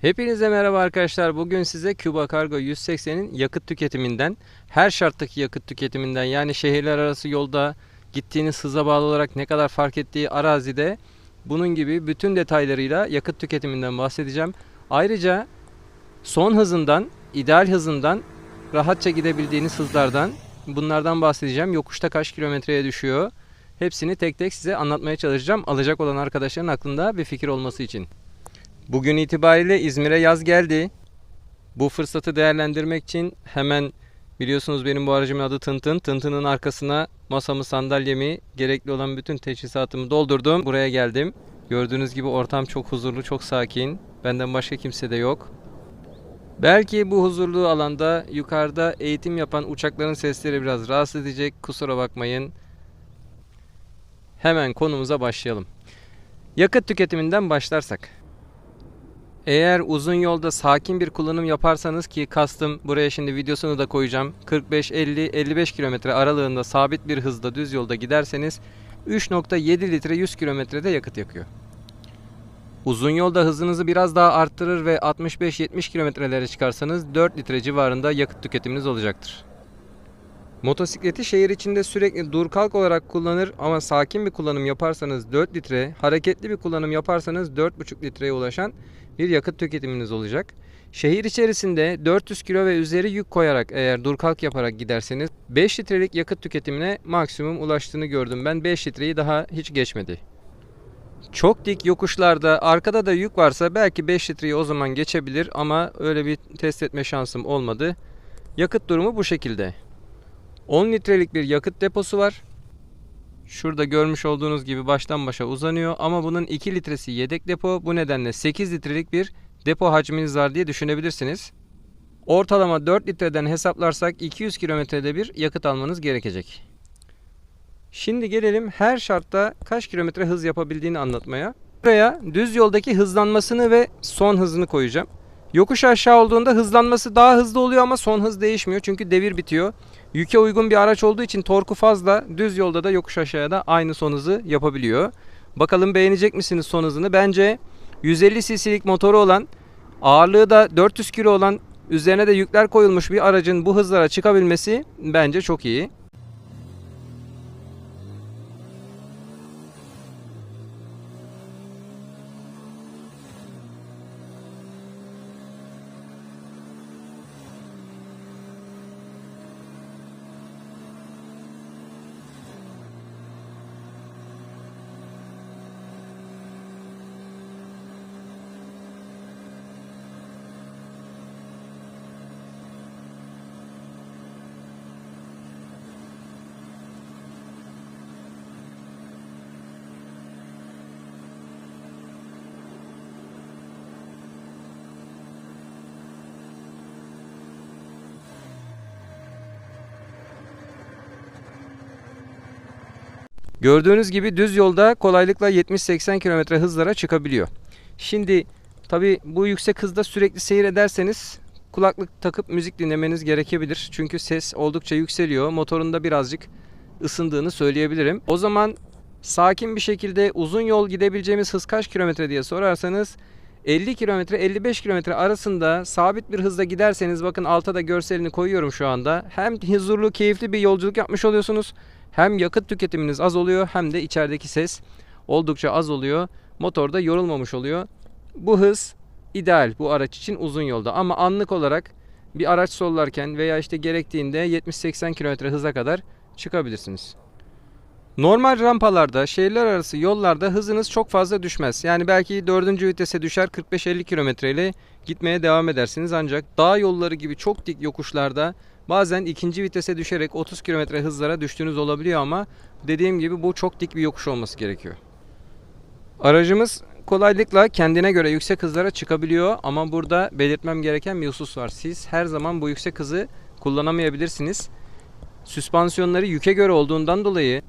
Hepinize merhaba arkadaşlar. Bugün size Cuba Cargo 180'in yakıt tüketiminden, her şarttaki yakıt tüketiminden yani şehirler arası yolda gittiğiniz hıza bağlı olarak ne kadar fark ettiği arazide bunun gibi bütün detaylarıyla yakıt tüketiminden bahsedeceğim. Ayrıca son hızından, ideal hızından, rahatça gidebildiğiniz hızlardan bunlardan bahsedeceğim. Yokuşta kaç kilometreye düşüyor? Hepsini tek tek size anlatmaya çalışacağım. Alacak olan arkadaşların aklında bir fikir olması için. Bugün itibariyle İzmir'e yaz geldi. Bu fırsatı değerlendirmek için hemen biliyorsunuz benim bu aracımın adı Tıntın. Tıntın'ın arkasına masamı, sandalyemi, gerekli olan bütün teçhizatımı doldurdum. Buraya geldim. Gördüğünüz gibi ortam çok huzurlu, çok sakin. Benden başka kimse de yok. Belki bu huzurlu alanda yukarıda eğitim yapan uçakların sesleri biraz rahatsız edecek. Kusura bakmayın. Hemen konumuza başlayalım. Yakıt tüketiminden başlarsak. Eğer uzun yolda sakin bir kullanım yaparsanız ki kastım buraya şimdi videosunu da koyacağım. 45 50 55 kilometre aralığında sabit bir hızda düz yolda giderseniz 3.7 litre 100 kilometrede yakıt yakıyor. Uzun yolda hızınızı biraz daha arttırır ve 65-70 kilometrelere çıkarsanız 4 litre civarında yakıt tüketiminiz olacaktır. Motosikleti şehir içinde sürekli dur kalk olarak kullanır ama sakin bir kullanım yaparsanız 4 litre, hareketli bir kullanım yaparsanız 4,5 litreye ulaşan bir yakıt tüketiminiz olacak. Şehir içerisinde 400 kilo ve üzeri yük koyarak eğer dur kalk yaparak giderseniz 5 litrelik yakıt tüketimine maksimum ulaştığını gördüm. Ben 5 litreyi daha hiç geçmedi. Çok dik yokuşlarda arkada da yük varsa belki 5 litreyi o zaman geçebilir ama öyle bir test etme şansım olmadı. Yakıt durumu bu şekilde. 10 litrelik bir yakıt deposu var. Şurada görmüş olduğunuz gibi baştan başa uzanıyor ama bunun 2 litresi yedek depo. Bu nedenle 8 litrelik bir depo hacminiz var diye düşünebilirsiniz. Ortalama 4 litreden hesaplarsak 200 kilometrede bir yakıt almanız gerekecek. Şimdi gelelim her şartta kaç kilometre hız yapabildiğini anlatmaya. Buraya düz yoldaki hızlanmasını ve son hızını koyacağım. Yokuş aşağı olduğunda hızlanması daha hızlı oluyor ama son hız değişmiyor çünkü devir bitiyor. Yüke uygun bir araç olduğu için torku fazla. Düz yolda da yokuş aşağıya da aynı son hızı yapabiliyor. Bakalım beğenecek misiniz son hızını? Bence 150 cc'lik motoru olan, ağırlığı da 400 kilo olan, üzerine de yükler koyulmuş bir aracın bu hızlara çıkabilmesi bence çok iyi. Gördüğünüz gibi düz yolda kolaylıkla 70-80 km hızlara çıkabiliyor. Şimdi tabi bu yüksek hızda sürekli seyir ederseniz kulaklık takıp müzik dinlemeniz gerekebilir. Çünkü ses oldukça yükseliyor. Motorunda birazcık ısındığını söyleyebilirim. O zaman sakin bir şekilde uzun yol gidebileceğimiz hız kaç kilometre diye sorarsanız 50 kilometre 55 kilometre arasında sabit bir hızda giderseniz bakın alta da görselini koyuyorum şu anda. Hem huzurlu keyifli bir yolculuk yapmış oluyorsunuz. Hem yakıt tüketiminiz az oluyor hem de içerideki ses oldukça az oluyor. Motor da yorulmamış oluyor. Bu hız ideal bu araç için uzun yolda ama anlık olarak bir araç sollarken veya işte gerektiğinde 70-80 km hıza kadar çıkabilirsiniz. Normal rampalarda, şehirler arası yollarda hızınız çok fazla düşmez. Yani belki 4. vitese düşer 45-50 km ile gitmeye devam edersiniz. Ancak dağ yolları gibi çok dik yokuşlarda bazen ikinci vitese düşerek 30 km hızlara düştüğünüz olabiliyor ama dediğim gibi bu çok dik bir yokuş olması gerekiyor. Aracımız kolaylıkla kendine göre yüksek hızlara çıkabiliyor ama burada belirtmem gereken bir husus var. Siz her zaman bu yüksek hızı kullanamayabilirsiniz. Süspansiyonları yüke göre olduğundan dolayı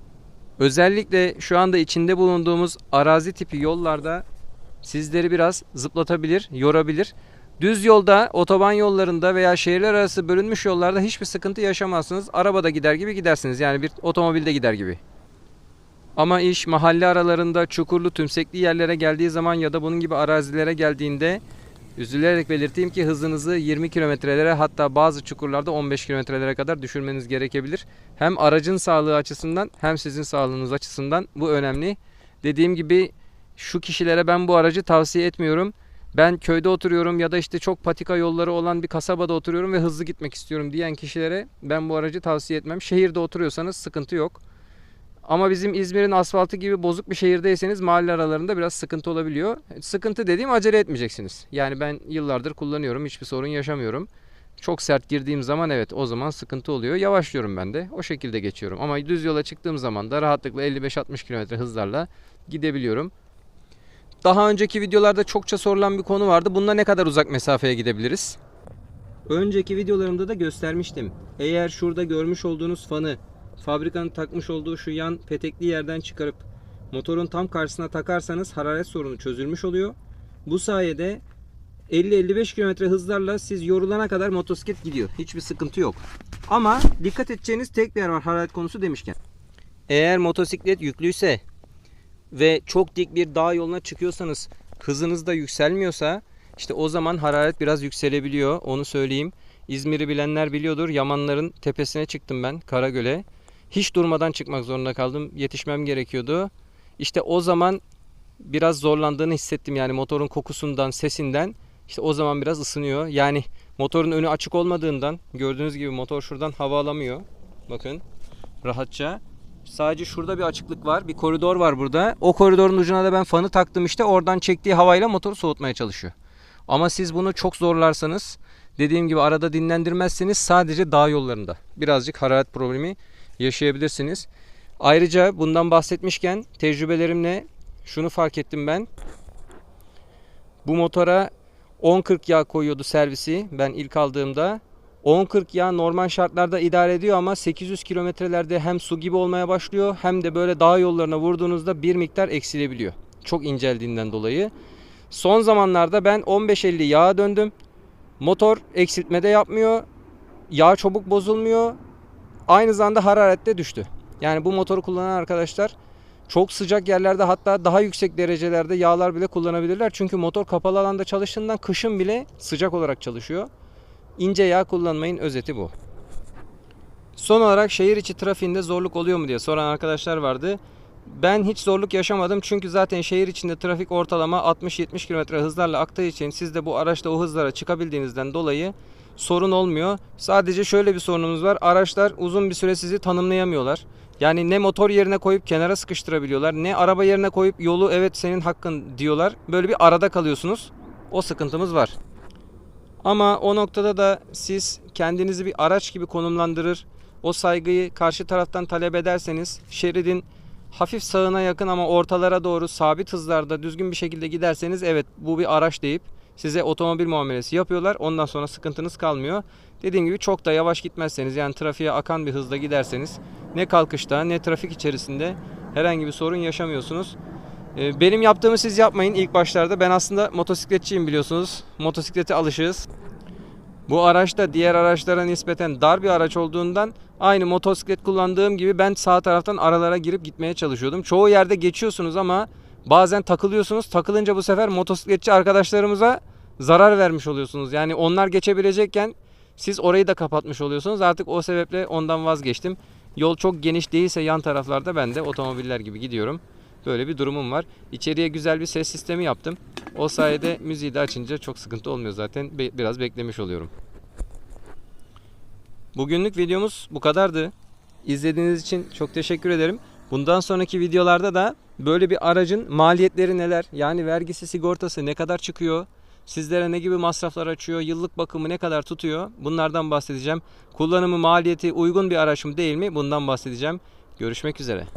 özellikle şu anda içinde bulunduğumuz arazi tipi yollarda sizleri biraz zıplatabilir, yorabilir. Düz yolda, otoban yollarında veya şehirler arası bölünmüş yollarda hiçbir sıkıntı yaşamazsınız. Arabada gider gibi gidersiniz. Yani bir otomobilde gider gibi. Ama iş mahalle aralarında çukurlu tümsekli yerlere geldiği zaman ya da bunun gibi arazilere geldiğinde Üzülerek belirteyim ki hızınızı 20 kilometrelere hatta bazı çukurlarda 15 kilometrelere kadar düşürmeniz gerekebilir. Hem aracın sağlığı açısından hem sizin sağlığınız açısından bu önemli. Dediğim gibi şu kişilere ben bu aracı tavsiye etmiyorum. Ben köyde oturuyorum ya da işte çok patika yolları olan bir kasabada oturuyorum ve hızlı gitmek istiyorum diyen kişilere ben bu aracı tavsiye etmem. Şehirde oturuyorsanız sıkıntı yok. Ama bizim İzmir'in asfaltı gibi bozuk bir şehirdeyseniz mahalle aralarında biraz sıkıntı olabiliyor. Sıkıntı dediğim acele etmeyeceksiniz. Yani ben yıllardır kullanıyorum hiçbir sorun yaşamıyorum. Çok sert girdiğim zaman evet o zaman sıkıntı oluyor. Yavaşlıyorum ben de. O şekilde geçiyorum. Ama düz yola çıktığım zaman da rahatlıkla 55-60 km hızlarla gidebiliyorum. Daha önceki videolarda çokça sorulan bir konu vardı. Bununla ne kadar uzak mesafeye gidebiliriz? Önceki videolarımda da göstermiştim. Eğer şurada görmüş olduğunuz fanı fabrikanın takmış olduğu şu yan petekli yerden çıkarıp motorun tam karşısına takarsanız hararet sorunu çözülmüş oluyor. Bu sayede 50-55 km hızlarla siz yorulana kadar motosiklet gidiyor. Hiçbir sıkıntı yok. Ama dikkat edeceğiniz tek bir yer var hararet konusu demişken. Eğer motosiklet yüklüyse ve çok dik bir dağ yoluna çıkıyorsanız hızınız da yükselmiyorsa işte o zaman hararet biraz yükselebiliyor. Onu söyleyeyim. İzmir'i bilenler biliyordur. Yamanların tepesine çıktım ben Karagöl'e. Hiç durmadan çıkmak zorunda kaldım. Yetişmem gerekiyordu. İşte o zaman biraz zorlandığını hissettim yani motorun kokusundan, sesinden. İşte o zaman biraz ısınıyor. Yani motorun önü açık olmadığından gördüğünüz gibi motor şuradan hava alamıyor. Bakın rahatça. Sadece şurada bir açıklık var. Bir koridor var burada. O koridorun ucuna da ben fanı taktım işte. Oradan çektiği havayla motoru soğutmaya çalışıyor. Ama siz bunu çok zorlarsanız dediğim gibi arada dinlendirmezseniz sadece dağ yollarında birazcık hararet problemi yaşayabilirsiniz. Ayrıca bundan bahsetmişken tecrübelerimle şunu fark ettim ben. Bu motora 10-40 yağ koyuyordu servisi ben ilk aldığımda. 10-40 yağ normal şartlarda idare ediyor ama 800 kilometrelerde hem su gibi olmaya başlıyor hem de böyle dağ yollarına vurduğunuzda bir miktar eksilebiliyor. Çok inceldiğinden dolayı. Son zamanlarda ben 15-50 yağa döndüm. Motor eksiltmede yapmıyor. Yağ çabuk bozulmuyor. Aynı zamanda hararette düştü. Yani bu motoru kullanan arkadaşlar çok sıcak yerlerde hatta daha yüksek derecelerde yağlar bile kullanabilirler. Çünkü motor kapalı alanda çalıştığından kışın bile sıcak olarak çalışıyor. İnce yağ kullanmayın özeti bu. Son olarak şehir içi trafiğinde zorluk oluyor mu diye soran arkadaşlar vardı. Ben hiç zorluk yaşamadım çünkü zaten şehir içinde trafik ortalama 60-70 km hızlarla aktığı için siz de bu araçla o hızlara çıkabildiğinizden dolayı sorun olmuyor. Sadece şöyle bir sorunumuz var. Araçlar uzun bir süre sizi tanımlayamıyorlar. Yani ne motor yerine koyup kenara sıkıştırabiliyorlar ne araba yerine koyup yolu evet senin hakkın diyorlar. Böyle bir arada kalıyorsunuz. O sıkıntımız var. Ama o noktada da siz kendinizi bir araç gibi konumlandırır. O saygıyı karşı taraftan talep ederseniz şeridin hafif sağına yakın ama ortalara doğru sabit hızlarda düzgün bir şekilde giderseniz evet bu bir araç deyip size otomobil muamelesi yapıyorlar. Ondan sonra sıkıntınız kalmıyor. Dediğim gibi çok da yavaş gitmezseniz yani trafiğe akan bir hızda giderseniz ne kalkışta ne trafik içerisinde herhangi bir sorun yaşamıyorsunuz. Ee, Benim yaptığımı siz yapmayın ilk başlarda. Ben aslında motosikletçiyim biliyorsunuz. Motosiklete alışığız. Bu araç da diğer araçlara nispeten dar bir araç olduğundan aynı motosiklet kullandığım gibi ben sağ taraftan aralara girip gitmeye çalışıyordum. Çoğu yerde geçiyorsunuz ama bazen takılıyorsunuz. Takılınca bu sefer motosikletçi arkadaşlarımıza zarar vermiş oluyorsunuz. Yani onlar geçebilecekken siz orayı da kapatmış oluyorsunuz. Artık o sebeple ondan vazgeçtim. Yol çok geniş değilse yan taraflarda ben de otomobiller gibi gidiyorum. Böyle bir durumum var. İçeriye güzel bir ses sistemi yaptım. O sayede müziği de açınca çok sıkıntı olmuyor zaten. Be- biraz beklemiş oluyorum. Bugünlük videomuz bu kadardı. İzlediğiniz için çok teşekkür ederim. Bundan sonraki videolarda da böyle bir aracın maliyetleri neler? Yani vergisi, sigortası ne kadar çıkıyor? Sizlere ne gibi masraflar açıyor? Yıllık bakımı ne kadar tutuyor? Bunlardan bahsedeceğim. Kullanımı, maliyeti uygun bir araç mı değil mi? Bundan bahsedeceğim. Görüşmek üzere.